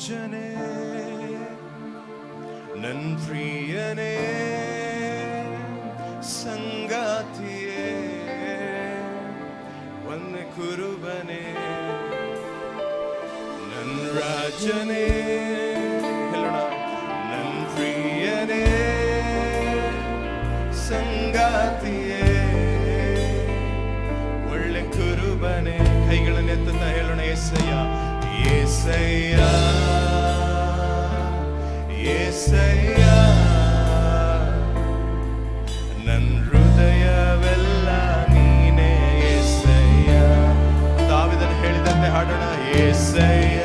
ರಾಜನೇ ನನ್ ಪ್ರಿಯನೇ ಸಂಗಾತಿಯೇ ಒಂದೆ ಕುರುಬನೇ ನನ್ ರಾಜನೇ ಹೇಳೋಣ ನನ್ ಪ್ರಿಯನೇ ಸಂಗಾತಿಯೇ ಒಳ್ಳೆ ಕುರುಬನೆ ಕೈಗಳನ್ನು ಎತ್ತುತ್ತಾ ಹೇಳೋಣ ಎಸಯ್ಯ ಏಸಯ್ಯ ಏಸಯ್ಯ ನನ್ ಹೃದಯವೆಲ್ಲ ನೀನೇ ಏಸಯ್ಯ ದಾವಿದನು ಹೇಳಿದಂತೆ ಹಾಡೋಣ ಏಸಯ್ಯ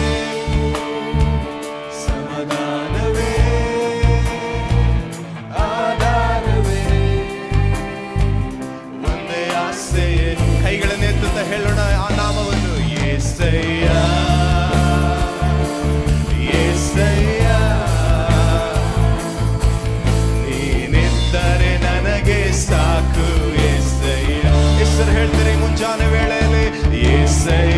say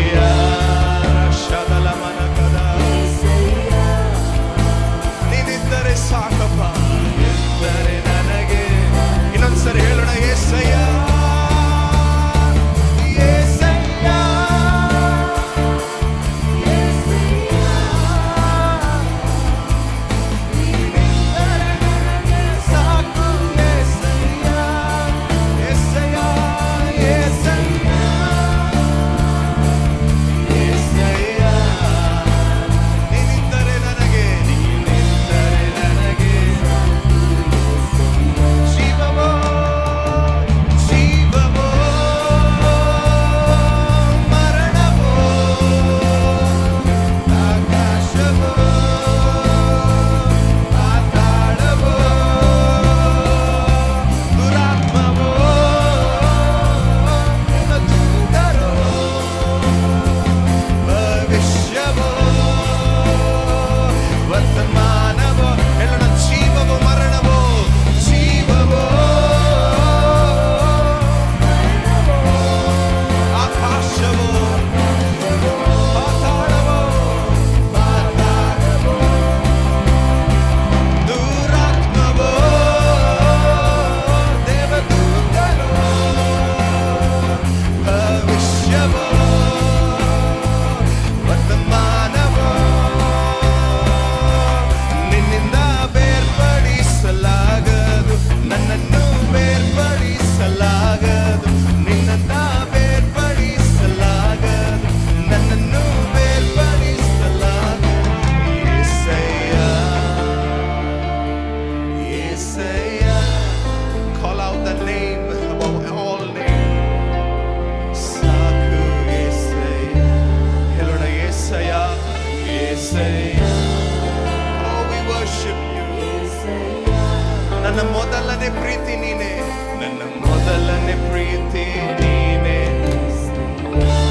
ನನ್ನ ಮೊದಲನೇ ಪ್ರೀತಿ ನೀನೇ. ನನ್ನ ಮೊದಲನೇ ಪ್ರೀತಿ ನೀನೆ.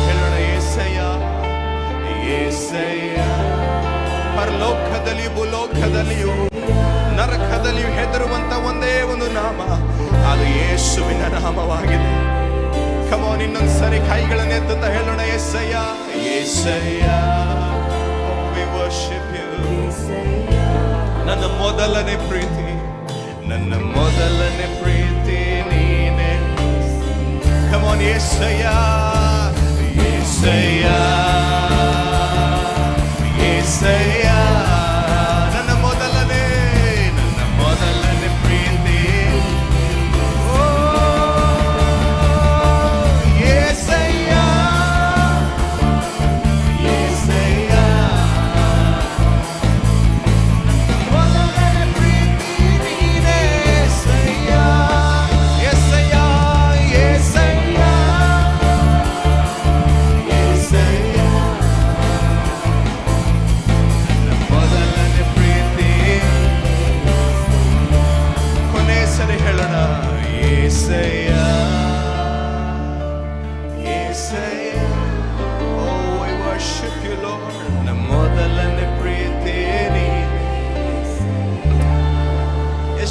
ಹೇಳೋಣ ಏಸಯ್ಯ ಏಸಯ್ಯ. ಪರಲೋಕದಲ್ಲಿಯೂ ಭೂಲೋಕದಲ್ಲಿಯೂ ನರಕದಲ್ಲಿಯೂ ಹೆದರುವಂತ ಒಂದೇ ಒಂದು ನಾಮ. ಅದು ಯೇಸುವಿನ ನಾಮವಾಗಿದೆ. ಕಮೋನ್ ಇನ್ನೊಂದ್ಸರಿ ಕೈಗಳನ್ನ ಎತ್ತುತ್ತಾ ಹೇಳೋಣ ಏಸಯ್ಯ ಏಸಯ್ಯ. We worship you. ನನ್ನ ಮೊದಲನೇ ಪ್ರೀತಿ. ನನ್ನ ಮೊದಲನೇ ಪ್ರೀತಿ ನೀನೆ ಕಮೋನ್ ಏಸಯ್ಯ ಏಸಯ್ಯ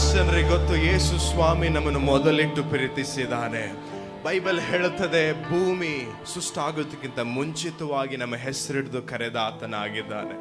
ಮತ್ತು ಯೇಸು ಸ್ವಾಮಿ ನಮ್ಮನ್ನು ಮೊದಲಿಟ್ಟು ಪ್ರೀತಿಸಿದ್ದಾನೆ. ಬೈಬಲ್ ಹೇಳುತ್ತದೆ, ಭೂಮಿ ಸುಸ್ತಾಗೋದಕ್ಕಿಂತ ಮುಂಚಿತವಾಗಿ ನಮ್ಮ ಹೆಸರಿಡಿದು ಕರೆದ ಆತನಾಗಿದ್ದಾನೆ